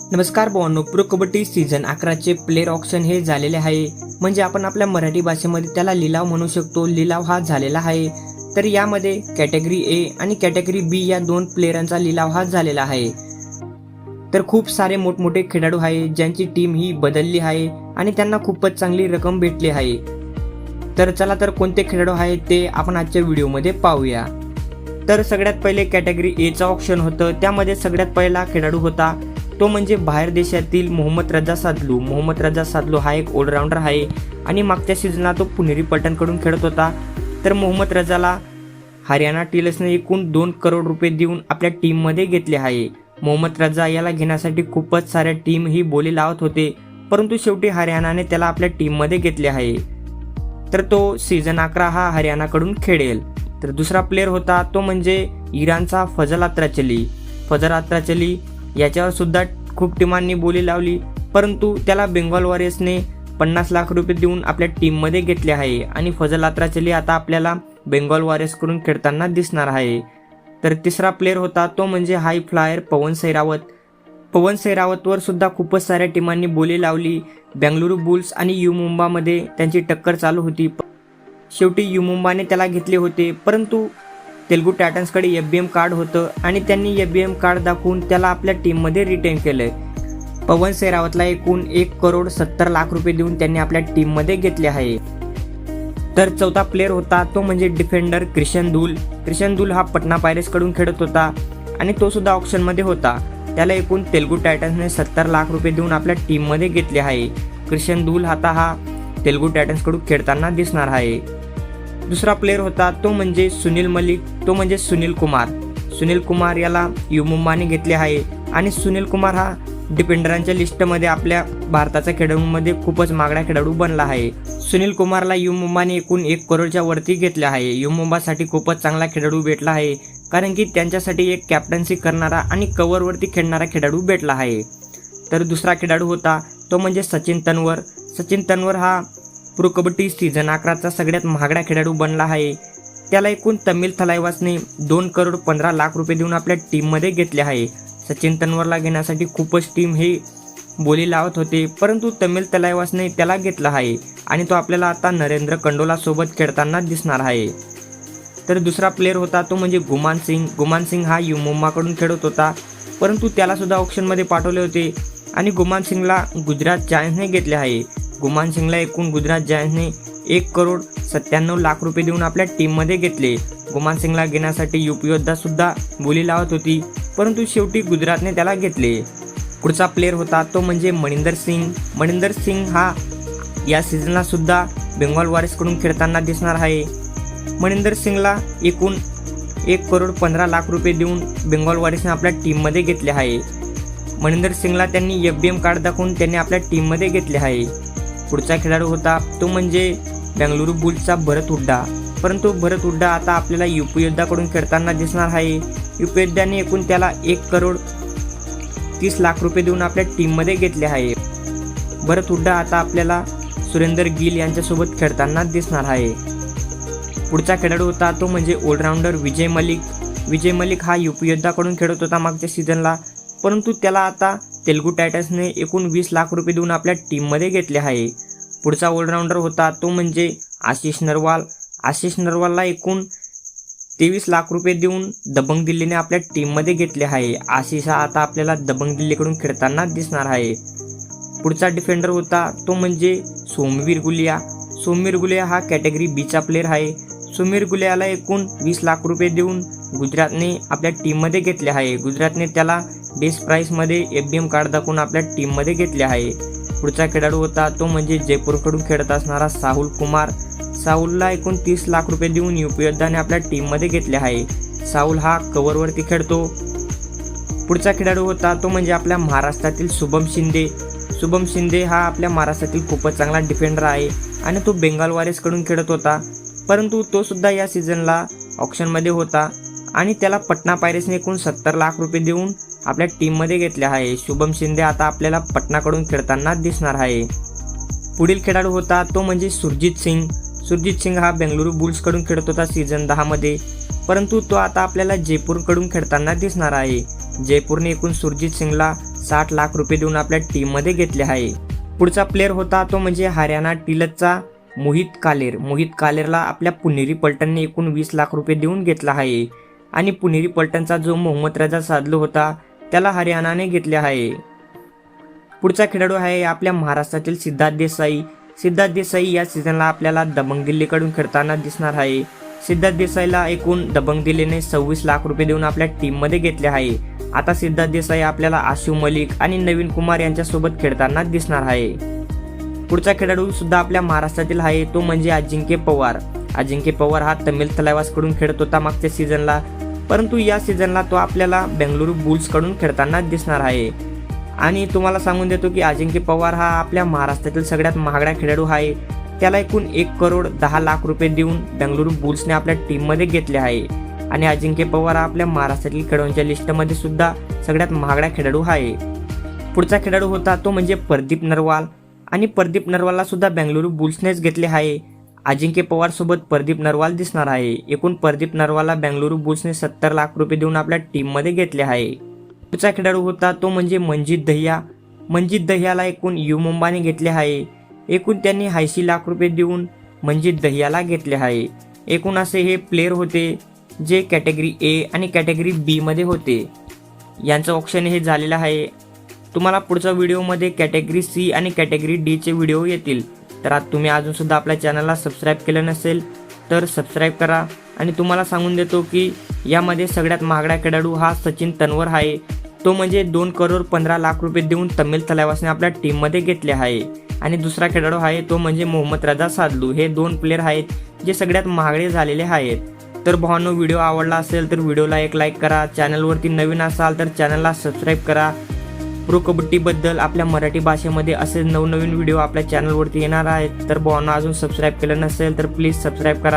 नमस्कार भावांनो pro kabaddi season अकराचे प्लेअर ऑप्शन हे झालेले आहे. म्हणजे आपण आपल्या मराठी भाषेमध्ये त्याला लिलाव म्हणू शकतो. लिलाव हा झालेला आहे. तर यामध्ये कॅटेगरी ए आणि कॅटेगरी बी या दोन प्लेयरांचा लिलाव हा झालेला आहे. तर खूप सारे मोठमोठे खेळाडू आहे. ज्यांची टीम ही बदलली आहे आणि त्यांना खूपच चांगली रक्कम भेटली आहे. तर चला तर कोणते खेळाडू आहेत ते आपण आजच्या व्हिडिओमध्ये पाहूया. तर सगळ्यात पहिले कॅटेगरी एचं ऑप्शन होतं. त्यामध्ये सगळ्यात पहिला खेळाडू होता तो म्हणजे बाहेर देशातील मोहम्मद रजा सादलू मोहम्मद रजा सादलू हा एक ऑलराऊंडर आहे आणि मागच्या सीझनला तो पुणेरी पलटणकडून खेळत होता. तर मोहम्मद रजाला हरियाणा टिलर्सने एकूण दोन करोड रुपये देऊन आपल्या टीममध्ये घेतले आहे. मोहम्मद रजा याला घेण्यासाठी खूपच साऱ्या टीम ही बोली लावत होते परंतु शेवटी हरियाणाने त्याला आपल्या टीममध्ये घेतले आहे. तर तो सीझन अकरा हा हरियाणाकडून खेळेल. तर दुसरा प्लेअर होता तो म्हणजे इराणचा फजल अत्राचली. फजल अत्राचली याच्यावर सुद्धा खूप टीमांनी बोली लावली. परंतु त्याला बेंगॉल वॉरियर्सने पन्नास लाख रुपये देऊन आपल्या टीममध्ये घेतले आहे. आणि फजल अत्राचली आता आपल्याला बेंगॉल वॉरियर्सकडून खेळताना दिसणार आहे. तर तिसरा प्लेअर होता तो म्हणजे हाय फ्लायर पवन सैरावत. पवन सैरावतवर सुद्धा खूपच साऱ्या टीमांनी बोली लावली. बेंगलुरू बुल्स आणि यू मुंबामध्ये त्यांची टक्कर चालू होती. शेवटी यू मुंबाने त्याला घेतले होते. परंतु तेलगू टायटन्सकडे एफ बी एम कार्ड होतं आणि त्यांनी एफ बी एम कार्ड दाखवून त्याला आपल्या टीममध्ये रिटेन केलं पवन सेरावतला एकूण एक करोड सत्तर लाख रुपये देऊन त्यांनी आपल्या टीममध्ये घेतले आहे. तर चौथा प्लेअर होता तो म्हणजे डिफेंडर क्रिशन धूल क्रिशन दुल हा पटना पायरेसकडून खेळत होता आणि तो सुद्धा ऑप्शनमध्ये होता. त्याला एकूण तेलगू टायटन्सने सत्तर लाख रुपये देऊन आपल्या टीममध्ये घेतले आहे. क्रिशन दुल आता हा तेलगू टायटन्सकडून खेळताना दिसणार आहे. दुसरा प्लेअर होता तो म्हणजे सुनील मलिक तो म्हणजे सुनील कुमार. सुनील कुमार याला युमुंबाने घेतले आहे आणि सुनील कुमार हा डिपेंडरांच्या लिस्टमध्ये आपल्या भारताच्या खेळाडूंमध्ये खूपच मागडा खेळाडू बनला आहे. सुनील कुमारला युमुंबाने एकूण एक करोडच्या वरती घेतले आहे. युमुंबासाठी खूपच चांगला खेळाडू भेटला आहे कारण की त्यांच्यासाठी एक कॅप्टन्सी करणारा आणि कवरवरती खेळणारा खेळाडू भेटला आहे. तर दुसरा खेळाडू होता तो म्हणजे सचिन तन्वर. सचिन तन्वर हा प्रो कबड्डी सीझन अकराचा सगळ्यात महागडा खेळाडू बनला आहे. त्याला एकूण तमिल थलायवासने दोन करोड पंधरा लाख रुपये देऊन आपल्या टीममध्ये घेतले आहे. सचिन तन्वरला घेण्यासाठी खूपच टीम हे बोली लावत होते परंतु तमिल तलायवासने त्याला घेतला आहे आणि तो आपल्याला आता नरेंद्र कंडोलासोबत खेळताना दिसणार आहे. तर दुसरा प्लेअर होता तो म्हणजे गुमान सिंग. गुमान सिंग हा युमुम्माकडून खेळत होता परंतु त्यालासुद्धा ऑप्शनमध्ये पाठवले होते आणि गुमान सिंगला गुजरात जायन्सने घेतले आहे. गुमान सिंगला एकूण गुजरात जायंट्सने एक करोड सत्त्याण्णव लाख रुपये देऊन आपल्या टीममध्ये घेतले. गुमान सिंगला घेण्यासाठी युपी योद्धा सुद्धा बोली लावत होती परंतु शेवटी गुजरातने त्याला घेतले. पुढचा प्लेअर होता तो म्हणजे मणिंदर सिंग. मणिंदर सिंग हा या सीझनला सुद्धा बेंगॉल वॉरियर्सकडून खेळताना दिसणार आहे. मणिंदर सिंगला एकूण एक करोड पंधरा लाख रुपये देऊन बेंगॉल वॉरियर्सने आपल्या टीममध्ये घेतले आहे. मणिंदर सिंगला त्यांनी एफ बी एम कार्ड दाखवून त्यांनी आपल्या टीममध्ये घेतले आहे. पुढचा खेळाडू होता. तो म्हणजे बेंगलुरू बुल्सचा भरत हुड्डा. परंतु भरत हुड्डा आता आपल्याला युपी योद्धाकडून खेळताना दिसणार आहे. युपी योद्धाने एकूण त्याला एक करोड तीस लाख रुपये देऊन आपल्या टीममध्ये घेतले आहे. भरत हुड्डा आता आपल्याला सुरेंदर गिल यांच्यासोबत खेळताना दिसणार आहे. पुढचा खेळाडू होता तो म्हणजे ऑलराऊंडर विजय मलिक. विजय मलिक हा युपी योद्धाकडून खेळत होता मागच्या सीझनला परंतु त्याला आता तेलगू टायटन्सने एकूण वीस लाख रुपये देऊन आपल्या टीममध्ये घेतले आहे. पुढचा ऑलराऊंडर होता तो म्हणजे आशिष नरवाल. आशिष नरवालला एकूण तेवीस लाख रुपये देऊन दबंग दिल्लीने आपल्या टीममध्ये घेतले आहे. आशिष हा आता आपल्याला दबंग दिल्लीकडून खेळताना दिसणार आहे. पुढचा डिफेंडर होता तो म्हणजे सोमवीर गुलिया. सोमवीर गुलिया हा कॅटेगरी बीचा प्लेअर आहे. सुमीर गुलियाला एकूण वीस लाख रुपये देऊन गुजरातने आपल्या टीममध्ये घेतले आहे. गुजरातने त्याला बेस्ट प्राईसमध्ये एफ बी एम कार्ड दाखवून आपल्या टीममध्ये घेतले आहे. पुढचा खेळाडू होता तो म्हणजे जयपूरकडून खेळत असणारा साहुल कुमार. साहुलला एकूण तीस लाख रुपये देऊन यू पी योद्धाने आपल्या टीममध्ये घेतले आहे. साहुल हा कव्हरवरती खेळतो. पुढचा खेळाडू होता तो म्हणजे आपल्या महाराष्ट्रातील शुभम शिंदे. शुभम शिंदे हा आपल्या महाराष्ट्रातील खूपच चांगला डिफेंडर आहे आणि तो बेंगाल वॉरियर्सकडून खेळत होता. परंतु तो सुद्धा या सीझनला ऑप्शनमध्ये होता आणि त्याला पटना पायरेसने एकूण सत्तर लाख रुपये देऊन आपल्या टीममध्ये घेतले आहे. शुभम शिंदे आता आपल्याला पटनाकडून खेळताना दिसणार आहे. पुढील खेळाडू होता तो म्हणजे सुरजित सिंग. सुरजित सिंग हा बेंगलुरू बुल्सकडून खेळत होता सीझन दहामध्ये परंतु तो आता आपल्याला जयपूरकडून खेळताना दिसणार आहे. जयपूरने एकूण सुरजित सिंगला साठ लाख रुपये देऊन आपल्या टीममध्ये घेतले आहे. पुढचा प्लेअर होता तो म्हणजे हरियाणा टिलतचा मोहित कालेर. मोहित कालेरला आपल्या पुणेरी पलटणने एकूण वीस लाख रुपये देऊन घेतला आहे. आणि पुणेरी पलटणचा जो मोहम्मद रजा साधलो होता त्याला हरियाणाने घेतले आहे. पुढचा खेळाडू आहे आपल्या महाराष्ट्रातील सिद्धार्थ देसाई. सिद्धार्थ देसाई या सीझनला आपल्याला दबंग दिल्लीकडून खेळताना दिसणार आहे. सिद्धार्थ देसाईला एकूण दबंग दिल्लीने सव्वीस लाख रुपये देऊन आपल्या टीममध्ये घेतले आहे. आता सिद्धार्थ देसाई आपल्याला आशु मलिक आणि नवीन कुमार यांच्यासोबत खेळताना दिसणार आहे. पुढचा खेळाडू सुद्धा आपल्या महाराष्ट्रातील आहे तो म्हणजे अजिंक्य पवार. अजिंक्य पवार हा तमिळ तलावासकडून खेळत होता मागच्या सीझनला परंतु या सीझनला तो आपल्याला बेंगलुरू बुल्सकडून खेळताना दिसणार आहे. आणि तुम्हाला सांगून देतो की अजिंक्य पवार हा आपल्या महाराष्ट्रातील सगळ्यात महागडा खेळाडू आहे. त्याला एकूण एक करोड दहा लाख रुपये देऊन बेंगलुरू बुल्सने आपल्या टीममध्ये घेतले आहे. आणि अजिंक्य पवार हा आपल्या महाराष्ट्रातील खेळाडूंच्या लिस्टमध्ये सुद्धा सगळ्यात महागडा खेळाडू आहे. पुढचा खेळाडू होता तो म्हणजे प्रदीप नरवाल. आणि प्रदीप नरवालला सुद्धा बेंगलुरू बुल्सनेच घेतले आहे. अजिंक्य पवार सोबत प्रदीप नरवाल दिसणार आहे. एकूण प्रदीप नरवालला बेंगलुरू बुल्सने सत्तर लाख रुपये देऊन आपल्या टीममध्ये घेतले आहे. पुढचा खेळाडू होता तो म्हणजे मंजित दहिया. मंजित दहियाला एकूण यू मुंबाने घेतले आहे. एकूण त्यांनी ऐंशी लाख रुपये देऊन मंजित दहियाला घेतले आहे. एकूण असे हे प्लेयर होते जे कॅटेगरी ए आणि कॅटेगरी बीमध्ये होते. यांचं ऑप्शन हे झालेलं आहे. तुम्हाला पुढच्या व्हिडिओमध्ये कॅटेगरी सी आणि कॅटेगरी डीचे व्हिडिओ येतील. तर आज तुम्ही अजूनसुद्धा आपल्या चॅनलला सबस्क्राईब केलं नसेल तर सबस्क्राईब करा. आणि तुम्हाला सांगून देतो की यामध्ये सगळ्यात महागडा खेळाडू हा सचिन तन्वर आहे. तो म्हणजे दोन करोड पंधरा लाख रुपये देऊन तमिळ तलावासने आपल्या टीममध्ये घेतले आहे. आणि दुसरा खेळाडू आहे तो म्हणजे मोहम्मद रजा सादलू हे दोन प्लेयर आहेत जे सगळ्यात महागडे झालेले आहेत. तर भावानो व्हिडिओ आवडला असेल तर व्हिडिओला एक लाईक करा. चॅनलवरती नवीन असाल तर चॅनलला सबस्क्राईब करा. प्रो कबड्डीबद्दल आपल्या मराठी भाषेमध्ये असे नवनवीन व्हिडिओ आपल्या चॅनलवरती येणार आहेत. तर भावांना अजून सबस्क्राईब केलं नसेल तर प्लीज सबस्क्राईब करा.